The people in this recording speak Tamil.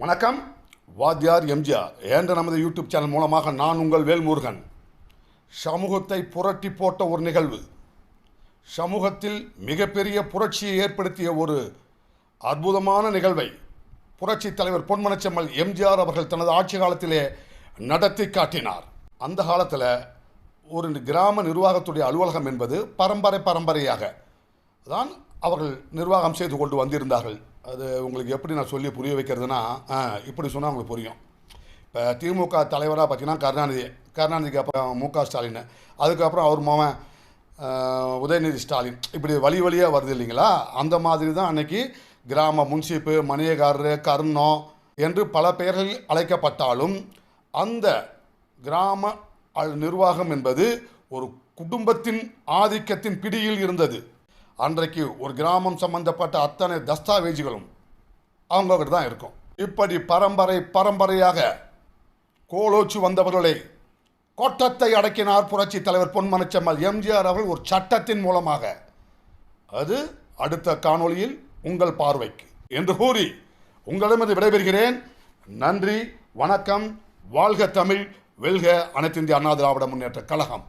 வணக்கம். வாத்தியார் எம்ஜிஆர் என்ற நமது யூடியூப் சேனல் மூலமாக நான் உங்கள் வேல்முருகன். சமூகத்தை புரட்டி போட்ட ஒரு நிகழ்வு. சமூகத்தில் மிகப்பெரிய புரட்சியை ஏற்படுத்திய ஒரு அற்புதமான நிகழ்வை புரட்சி தலைவர் பொன்மனச்செம்மல் எம்ஜிஆர் அவர்கள் தனது ஆட்சி காலத்திலே நடத்தி காட்டினார். அந்த காலத்தில் ஒரு கிராம நிர்வாகத்துடைய அலுவலகம் என்பது பரம்பரை பரம்பரையாக தான் அவர்கள் நிர்வாகம் செய்து கொண்டு வந்திருந்தார்கள். அது உங்களுக்கு எப்படி நான் சொல்லி புரிய வைக்கிறதுனா இப்படி சொன்னால் உங்களுக்கு புரியும். இப்போ திமுக தலைவராக பார்த்தீங்கன்னா கருணாநிதி கருணாநிதிக்கு அப்புறம் மு க ஸ்டாலின். அதுக்கப்புறம் அவர் மாவன் உதயநிதி ஸ்டாலின். இப்படி வழி வழியாக வருது இல்லைங்களா? அந்த மாதிரி தான் அன்னைக்கு கிராம முன்சிப்பு மணியக்காரரு கர்ணம் என்று பல பெயர்களில் அழைக்கப்பட்டாலும் அந்த கிராம அ- நிர்வாகம் என்பது ஒரு குடும்பத்தின் ஆதிக்கத்தின் பிடியில் இருந்தது. அன்றைக்கு ஒரு கிராமம் சம்பந்தப்பட்ட அத்தனை தஸ்தாவேஜுகளும் அவங்கக்கிட்ட தான் இருக்கும். இப்படி பரம்பரை பரம்பரையாக கோலோச்சு வந்தவர்களை கோட்டத்தை அடக்கினார் புரட்சி தலைவர் பொன்மனச்செம்மல் எம்ஜிஆர் அவர்கள் ஒரு சட்டத்தின் மூலமாக. அது அடுத்த காணொளியில் உங்கள் பார்வைக்கு. என்று கூறி உங்களிடமிருந்து விடைபெறுகிறேன். நன்றி வணக்கம். வாழ்க தமிழ் வெல்க அனைத்திந்திய அண்ணா திராவிட முன்னேற்ற கழகம்.